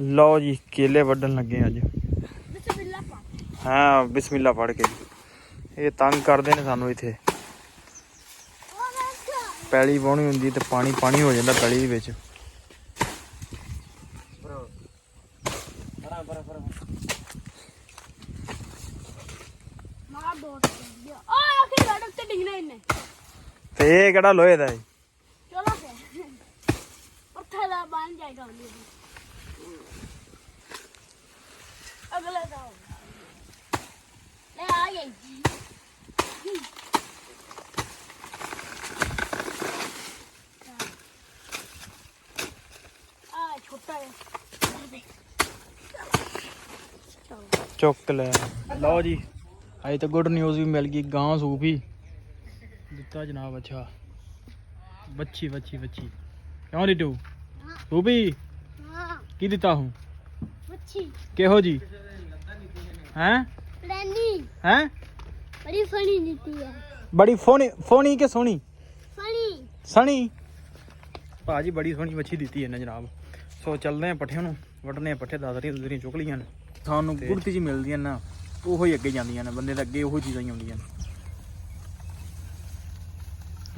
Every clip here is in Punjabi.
ਲਓ ਜੀ ਕੇਲੇ ਵੱਢਣ ਲੱਗੇ ਅੱਜ। ਹਾਂ ਬਿਸਮਿਲ੍ਲਾ ਪੜ ਕੇ। ਇਹ ਤੰਗ ਕਰਦੇ ਨੇ ਸਾਨੂੰ ਇੱਥੇ। ਮੈਂ ਪੈਲੀ ਵਾਹਣੀ ਹੁੰਦੀ ਤੇ ਪਾਣੀ ਪਾਣੀ ਹੋ ਜਾਂਦਾ ਪੈਲੀ ਦੇ ਵਿੱਚ। ਤੇ ਇਹ ਕਿਹੜਾ ਲੋਹੇ ਦਾ ਹੈ? ਚਲੋ ਫਿਰ। ਉੱਥੇ ਦਾ ਬਣ ਜਾਏਗਾ ਉਹਨੇ ਅਗਲਾ ਦਾ ਹੋਗਾ। ਲੈ ਆ ਗਈ ਆ ਛੋਟਾ ਹੈ ਚੁੱਕ ਲੈ ਲਓ ਜੀ। ਅਜੇ ਤਾਂ ਗੁੱਡ ਨਿਊਜ਼ ਵੀ ਮਿਲ ਗਈ ਗਾਂ ਸੂਪ ਹੀ। ਦਿੱਤਾ ਜਨਾਬ ਅੱਛਾ। ਬੱਚੀ ਬੱਚੀ ਬੱਚੀ ਕਿਉਂ ਰਿਟੂ ਸੂਪੀ ਹਾਂ? ਕੀ ਦਿੱਤਾ ਹੂੰ ਮੱਛੀ। ਕਿਹੋ ਜੀ? ਹੈਂ? ਲੈਣੀ ਹੈਂ? ਬੜੀ ਫਣੀ ਦਿੱਤੀ ਹੈ ਬੜੀ ਫੋਨੀ ਫੋਨੀ ਕਿ ਸੋਹਣੀ? ਫਣੀ ਸਣੀ। ਭਾਜੀ ਬੜੀ ਸੋਹਣੀ ਮੱਛੀ ਦਿੱਤੀ ਇਹਨੇ ਜਨਾਬ। ਸੋ ਚੱਲਦੇ ਆ ਪੱਠਿਆਂ ਨੂੰ ਵੱਢਨੇ ਆ ਪੱਠੇ ਦਾਦਰੀਆਂ ਦੁਦਰੀਆਂ ਚੁੱਕ ਲਈਆਂ ਨੇ। ਸਾਨੂੰ ਗੁੜਤੀ ਜੀ ਮਿਲਦੀਆਂ ਨਾ ਉਹੋ ਹੀ ਅੱਗੇ ਜਾਂਦੀਆਂ ਨੇ ਬੰਦੇ ਦੇ ਅੱਗੇ ਉਹੋ ਚੀਜ਼ਾਂ ਹੀ ਆਉਂਦੀਆਂ ਨੇ।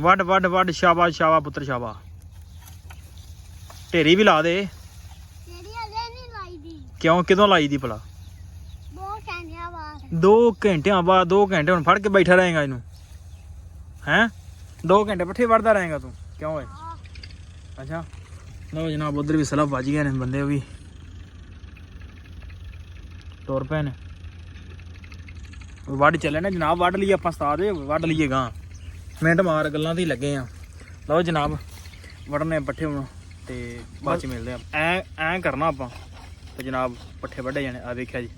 ਵੱਡ ਵੱਡ ਵੱਡ ਸ਼ਾਬਾਸ਼ ਸ਼ਾਬਾ ਪੁੱਤਰ ਸ਼ਾਬਾ ਢੇਰੀ ਵੀ ਲਾ ਦੇ ਤੇਰੀ ਅਜੇ ਨਹੀਂ ਲਾਈ ਦੀ ਕਿਉਂ? ਕਿਦੋਂ ਲਾਈ ਦੀ ਭਲਾ? ਬਹੁਤ ਕਹਿੰਦਿਆ ਬਾਤ 2 ਘੰਟਿਆਂ ਬਾਅਦ 2 ਘੰਟੇ ਹੁਣ ਫੜ ਕੇ ਬੈਠਾ ਰਹੇਗਾ ਇਹਨੂੰ। ਹੈਂ? 2 ਘੰਟੇ ਪੱਠੇ ਵੜਦਾ ਰਹੇਗਾ ਤੂੰ। ਕਿਉਂ ਓਏ? ਅੱਛਾ। ਲਓ ਜਨਾਬ ਉਧਰ ਵੀ ਸਲਾਹ ਵੱਜ ਗਏ ਨੇ ਬੰਦੇ ਵੀ। ਤੁਰ ਪਏ ਨੇ। ਵੱਢ ਚੱਲੇ ਨੇ ਜਨਾਬ ਵੱਢ ਲਈ ਆਪਾਂ ਉਸਤਾਦ। ਵੱਢ ਲਈਏ ਗਾਂ। ਮਿੰਟ ਮਾਰ ਗੱਲਾਂ ਤੇ ਹੀ ਲੱਗੇ ਆ। ਲਓ ਜਨਾਬ ਵੜਨੇ ਪੱਠੇ ਹੁਣ ਤੇ ਬਾਅਦ ਚ ਮਿਲਦੇ ਆ। ਐ ਐ ਕਰਨਾ ਆਪਾਂ। ਤੇ ਜਨਾਬ ਪੱਠੇ ਵੱਢੇ ਜਾਣੇ ਆ ਵੇਖਿਆ ਜੀ।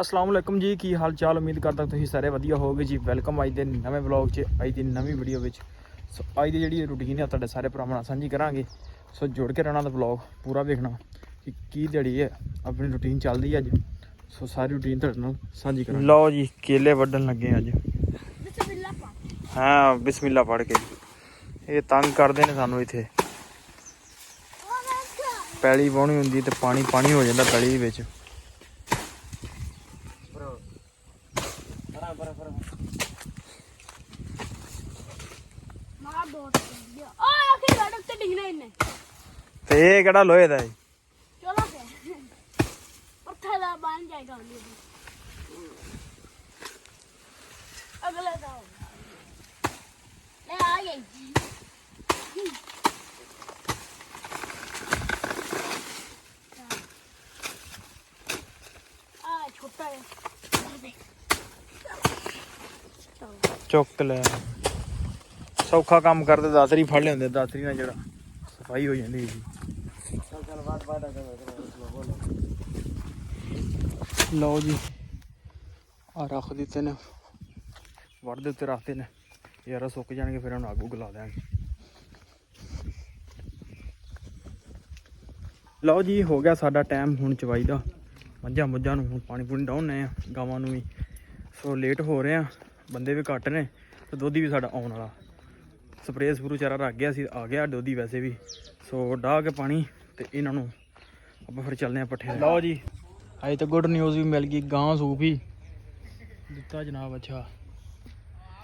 ਅਸਲਾਮ ਵਾਲੇਕਮ ਜੀ ਕੀ ਹਾਲ ਚਾਲ ਉਮੀਦ ਕਰਦਾ ਤੁਸੀਂ ਸਾਰੇ ਵਧੀਆ ਹੋਵੋਗੇ ਜੀ। ਵੈਲਕਮ ਅੱਜ ਦੇ ਨਵੇਂ ਵਲੌਗ 'ਚ ਅੱਜ ਦੀ ਨਵੀਂ ਵੀਡੀਓ ਵਿੱਚ। ਸੋ ਅੱਜ ਦੀ ਜਿਹੜੀ ਰੂਟੀਨ ਹੈ ਤੁਹਾਡੇ ਸਾਰੇ ਭਰਾਵਾਂ ਨਾਲ ਸਾਂਝੀ ਕਰਾਂਗੇ। ਸੋ ਜੁੜ ਕੇ ਰਹਿਣਾ ਦਾ ਵਲੌਗ ਪੂਰਾ ਵੇਖਣਾ ਕਿ ਕੀ ਦਿਹਾੜੀ ਹੈ ਆਪਣੀ ਰੂਟੀਨ ਚੱਲਦੀ ਹੈ ਅੱਜ। ਸੋ ਸਾਰੀ ਰੂਟੀਨ ਤੁਹਾਡੇ ਨਾਲ ਸਾਂਝੀ ਕਰਾਂਗੇ। ਲਓ ਜੀ ਕੇਲੇ ਵੱਢਣ ਲੱਗੇ ਅੱਜ। ਹਾਂ, ਬਿਸਮਿਲ੍ਲਾ ਪੜ ਕੇ। ਇਹ ਤੰਗ ਕਰਦੇ ਨੇ ਸਾਨੂੰ ਇੱਥੇ। ਪੈਲੀ ਵਾਹਣੀ ਹੁੰਦੀ ਤੇ ਪਾਣੀ ਪਾਣੀ ਹੋ ਜਾਂਦਾ ਪੈਲੀ ਵਿੱਚ। ਤੇ ਇਹ ਕਿਹੜਾ ਲੋਹੇ ਦਾ ਹੈ ਚਲੋ ਫਿਰ ਉੱਥੇ ਦਾ ਬਣ ਜਾਏਗਾ ਅਗਲਾ ਦਾ ਹੋਗਾ। ਆ ਛੋਟਾ ਹੈ ਚੁੱਕ ਲੈ ਸੌਖਾ ਕੰਮ ਕਰਦੇ ਦਾਤਰੀ ਫੜ ਲੈਂਦੇ ਦਾਤਰੀ ਨਾਲ ਜਿਹੜਾ ਸਫ਼ਾਈ ਹੋ ਜਾਂਦੀ ਜੀ ਲਓ ਜੀ ਆ ਰੱਖ ਦਿੱਤੇ ਨੇ ਵੜ ਦੇ ਉੱਤੇ ਰੱਖਦੇ ਨੇ ਯਾਰਾ ਸੁੱਕ ਜਾਣਗੇ, ਫਿਰ ਉਹਨੂੰ ਆਗੂ ਗਲਾ ਦਿਆਂਗੇ। ਲਓ ਜੀ, ਹੋ ਗਿਆ ਸਾਡਾ ਟਾਈਮ ਹੁਣ ਚਵਾਈ ਦਾ। ਮੱਝਾਂ ਮੁੱਝਾਂ ਨੂੰ ਹੁਣ ਪਾਣੀ ਪੂਣੀ ਡਾਉਣੇ ਆ, ਗਾਵਾਂ ਨੂੰ ਵੀ। ਸੋ ਲੇਟ ਹੋ ਰਹੇ ਆ, ਬੰਦੇ ਵੀ ਘੱਟ ਨੇ, ਤੇ ਦੋਧੀ ਵੀ ਸਾਡਾ ਆਉਣ ਵਾਲਾ। ਸਪਰੇਅ ਸਪਰੂ ਚਾਰਾ ਰੱਖ ਗਿਆ ਸੀ, ਆ ਗਿਆ ਦੋਧੀ ਵੈਸੇ ਵੀ। ਸੋ ਡਾਹ ਕੇ ਪਾਣੀ ਤੇ ਇਹਨਾਂ ਨੂੰ ਆਪਾਂ ਫਿਰ ਚੱਲਦੇ ਆ ਪੱਠੇ ਲਓ ਜੀ ਅਜੇ ਤਾਂ ਗੁੱਡ ਨਿਊਜ਼ ਵੀ ਮਿਲ ਗਈ ਗਾਂ ਸੂਫ ਹੀ। ਦਿੱਤਾ ਜਨਾਬ, ਅੱਛਾ।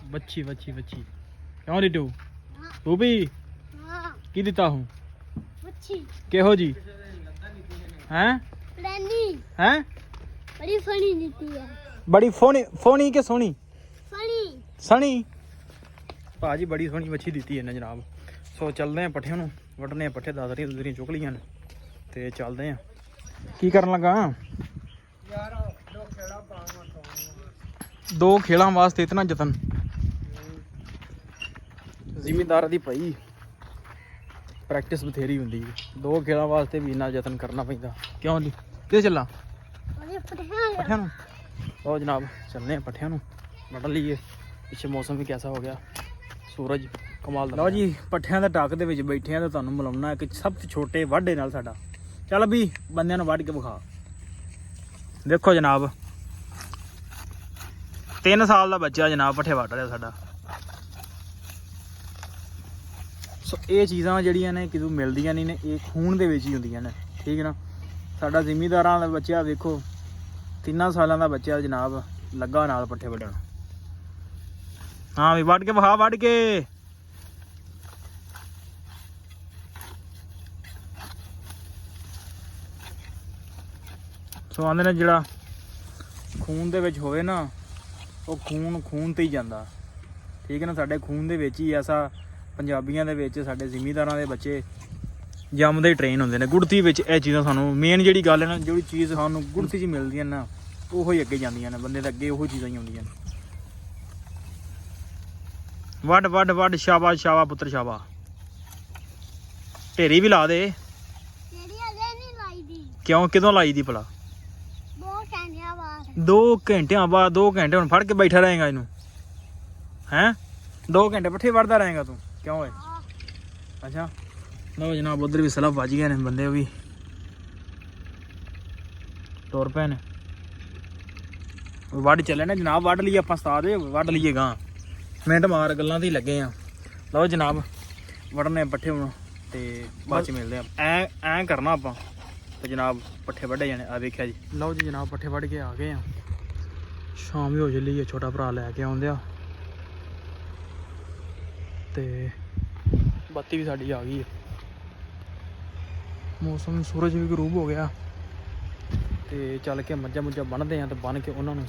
ਬੱਚੀ ਬੱਚੀ ਬੱਚੀ ਕਿਉਂ ਰਿਟੂ ਸੂਪੀ ਹਾਂ। ਕੀ ਦਿੱਤਾ ਹੂੰ ਮੱਛੀ ਕਿਹੋ ਜੀ? ਹੈਂ? ਲੈਣੀ ਹੈਂ? ਬੜੀ ਫਣੀ ਦਿੱਤੀ ਹੈ ਬੜੀ ਫੋਨੀ ਫੋਨੀ ਕਿ ਸੋਹਣੀ? ਫਣੀ ਸਣੀ। ਭਾਜੀ ਬੜੀ ਸੋਹਣੀ ਮੱਛੀ ਦਿੱਤੀ ਇਹਨੇ ਜਨਾਬ। ਸੋ ਚੱਲਦੇ ਆ ਪੱਠਿਆਂ ਨੂੰ। ਵੱਢਨੇ ਆ ਪੱਠੇ ਦਾਦਰੀਆਂ ਦੁਦਰੀਆਂ ਚੁੱਕ ਲਈਆਂ ਨੇ। ਤੇ ਚੱਲਦੇ ਆ। ਕੀ ਕਰਨ ਲੱਗਾ? ਦੋ ਖੇਲਾਂ ਵਾਸਤੇ ਇਤਨਾ ਯਤਨ। ਜ਼ਿਮੀਦਾਰ ਦੀ ਭਾਈ। ਪ੍ਰੈਕਟਿਸ ਬਥੇਰੀ ਹੁੰਦੀ ਹੈ। ਦੋ ਖੇਲਾਂ ਵਾਸਤੇ ਵੀ ਇੰਨਾ ਯਤਨ ਕਰਨਾ ਪੈਂਦਾ। ਕਿਉਂ ਜੀ? ਕਿੱਥੇ ਚੱਲਾਂ? ਪੱਠਿਆਂ ਨੂੰ? ਲਓ ਜਨਾਬ ਚੱਲਦੇ ਆ ਪੱਠਿਆਂ ਨੂੰ। ਵੱਢ ਲਈਏ। ਪਿੱਛੇ ਮੌਸਮ ਵੀ ਕਿਹਦਾ ਹੋ ਗਿਆ। ਸੂਰਜ ਕਮਾਲ ਦਾ ਲਓ ਜੀ ਪੱਠਿਆਂ ਦੇ ਟੱਕ ਦੇ ਵਿੱਚ ਬੈਠੇ ਆ ਤੇ ਤੁਹਾਨੂੰ ਮਿਲਾਉਣਾ ਇੱਕ ਸਭ ਤੋਂ ਛੋਟੇ ਵਾਢੇ ਨਾਲ ਸਾਡਾ। ਚੱਲ ਵੀ ਬੰਦਿਆਂ ਨੂੰ ਵੱਢ ਕੇ ਵਿਖਾ। ਦੇਖੋ ਜਨਾਬ 3 ਸਾਲ ਦਾ ਬੱਚਾ ਜਨਾਬ ਪੱਠੇ ਵੱਢ ਰਿਹਾ ਸਾਡਾ। ਸੋ ਇਹ ਚੀਜ਼ਾਂ ਜਿਹੜੀਆਂ ਨੇ ਕਿਦੋਂ ਮਿਲਦੀਆਂ ਨਹੀਂ ਨੇ, ਇਹ ਖੂਨ ਦੇ ਵਿੱਚ ਹੀ ਹੁੰਦੀਆਂ ਨੇ, ਠੀਕ ਹੈ ਨਾ? ਸਾਡਾ ਜ਼ਿਮੀਦਾਰਾਂ ਦਾ ਬੱਚਾ ਵੇਖੋ, ਤਿੰਨਾਂ ਸਾਲਾਂ ਦਾ ਬੱਚਾ ਜਨਾਬ ਲੱਗਾ ਨਾਲ ਪੱਠੇ ਵੱਢਣ। ਹਾਂ ਵੀ ਵੱਢ ਕੇ ਵਹਾ ਵੱਢ ਕੇ। ਸੋ ਆਂਦੇ ਨੇ ਜਿਹੜਾ ਖੂਨ ਦੇ ਵਿੱਚ ਹੋਵੇ ਨਾ, ਉਹ ਖੂਨ ਖੂਨ ਤੇ ਹੀ ਜਾਂਦਾ। ਠੀਕ ਹੈ ਨਾ? ਸਾਡੇ ਖੂਨ ਦੇ ਵਿੱਚ ਹੀ ਐਸਾ ਪੰਜਾਬੀਆਂ ਦੇ ਵਿੱਚ ਸਾਡੇ ਜ਼ਿਮੀਂਦਾਰਾਂ ਦੇ ਬੱਚੇ ਜੰਮਦੇ ਹੀ ਟ੍ਰੇਨ ਹੁੰਦੇ ਨੇ। ਗੁੜਤੀ ਵਿੱਚ ਇਹ ਚੀਜ਼ਾਂ ਸਾਨੂੰ ਮੇਨ ਜਿਹੜੀ ਗੱਲ ਹੈ ਨਾ ਜਿਹੜੀ ਚੀਜ਼ ਸਾਨੂੰ ਗੁੜਤੀ 'ਚ ਹੀ ਮਿਲਦੀਆਂ ਨਾ ਉਹੋ ਹੀ ਅੱਗੇ ਜਾਂਦੀਆਂ ਨੇ ਬੰਦੇ ਦੇ ਅੱਗੇ ਉਹੋ ਚੀਜ਼ਾਂ ਹੀ ਆਉਂਦੀਆਂ ਨੇ। ਵੱਡ ਵੱਡ ਵੱਡ ਸ਼ਾਬਾਸ਼ ਸ਼ਾਬਾ ਪੁੱਤਰ ਸ਼ਾਬਾ ਢੇਰੀ ਵੀ ਲਾ ਦੇ। ਜਿਹੜੀ ਹਲੇ ਨਹੀਂ ਲਾਈ ਦੀ। ਕਿਉਂ? ਕਿਦੋਂ ਲਾਈ ਦੀ ਭਲਾ? ਬਹੁਤ ਕਹਿੰਦਿਆ ਬਾਤ 2 ਘੰਟਿਆਂ ਬਾਅਦ 2 ਘੰਟੇ ਹੁਣ ਫੜ ਕੇ ਬੈਠਾ ਰਹੇਗਾ ਇਹਨੂੰ। ਹੈਂ? 2 ਘੰਟੇ ਪੱਠੇ ਵੜਦਾ ਰਹੇਗਾ ਤੂੰ। ਕਿਉਂ ਓਏ ਅੱਛਾ ਲਓ ਜਨਾਬ ਉਧਰ ਵੀ ਸਲਫ ਵੱਜ ਗਏ ਨੇ ਬੰਦੇ ਉਹ ਵੀ ਟੁਰ ਪਏ ਨੇ ਵੱਢ ਚੱਲੇ ਨੇ ਜਨਾਬ ਵੱਢ ਲਈ ਆਪਾਂ ਉਸਤਾਦ ਵੱਢ ਲਈਏ ਗਾਂ ਮਿੰਟ ਮਾਰ ਗੱਲਾਂ ਤੇ ਹੀ ਲੱਗੇ ਆ ਲਓ ਜਨਾਬ ਵੜਨੇ ਪੱਠੇ ਹੁਣ ਤੇ ਬਾਅਦ ਚ ਮਿਲਦੇ ਆ ਐ ਐ ਕਰਨਾ ਆਪਾਂ ਤੇ ਜਨਾਬ ਪੱਠੇ ਵੱਢੇ ਜਾਣੇ ਆ ਵੇਖਿਆ ਜੀ ਲਓ ਜੀ ਜਨਾਬ ਪੱਠੇ ਵੱਢ ਕੇ ਆ ਗਏ ਆ ਸ਼ਾਮ ਵੀ ਹੋ ਚੱਲੀ ਹੈ ਛੋਟਾ ਭਰਾ ਲੈ ਕੇ ਆਉਂਦੇ ਆ ਤੇ ਬੱਤੀ ਵੀ ਸਾਡੀ ਆ ਗਈ ਹੈ ਮੌਸਮ ਸੂਰਜ ਵੀ ਗਰੂਬ ਹੋ ਗਿਆ। ਤੇ ਚੱਲ ਕੇ ਮੱਝਾਂ ਮੁੱਝਾਂ ਬੰਨਦੇ ਆ ਤੇ ਬੰਨ ਕੇ ਉਹਨਾਂ ਨੂੰ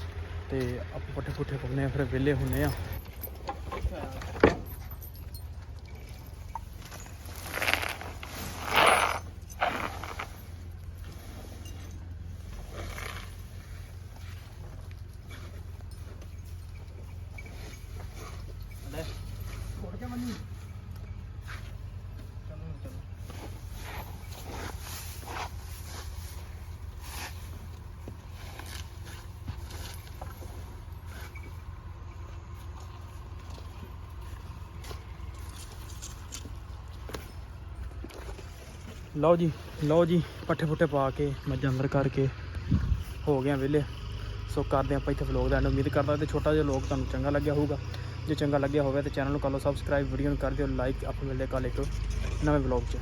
ਤੇ ਆਪਾਂ ਪੱਠੇ ਪੁੱਠੇ ਪਾਉਂਦੇ ਆ, ਫਿਰ ਵਿਹਲੇ ਹੁੰਨੇ ਆ। ਲਓ ਜੀ ਲਓ ਜੀ, ਪੱਠੇ ਪੁੱਠੇ ਪਾ ਕੇ ਮੱਝਾਂ ਅੰਦਰ ਕਰਕੇ ਹੋ ਗਿਆ ਵਿਹਲੇ। ਸੋ ਕਰਦੇ ਆਪਾਂ ਇੱਥੇ ਵਲੌਗ ਦਾ ਐਂਡ ਉਮੀਦ ਕਰਦਾ ਤੇ ਛੋਟਾ ਜਿਹਾ ਵਲੌਗ ਤੁਹਾਨੂੰ ਚੰਗਾ ਲੱਗਿਆ ਹੋਊਗਾ। ਜੇ ਚੰਗਾ ਲੱਗਿਆ ਹੋਵੇ ਤਾਂ ਚੈਨਲ ਨੂੰ ਕਰ ਲਓ ਸਬਸਕ੍ਰਾਈਬ ਵੀਡੀਓ ਨੂੰ ਕਰ ਦਿਓ ਲਾਈਕ ਆਪਾਂ ਮਿਲਦੇ ਕੱਲ੍ਹ ਇੱਕ ਨਵੇਂ ਵਲੌਗ 'ਚ।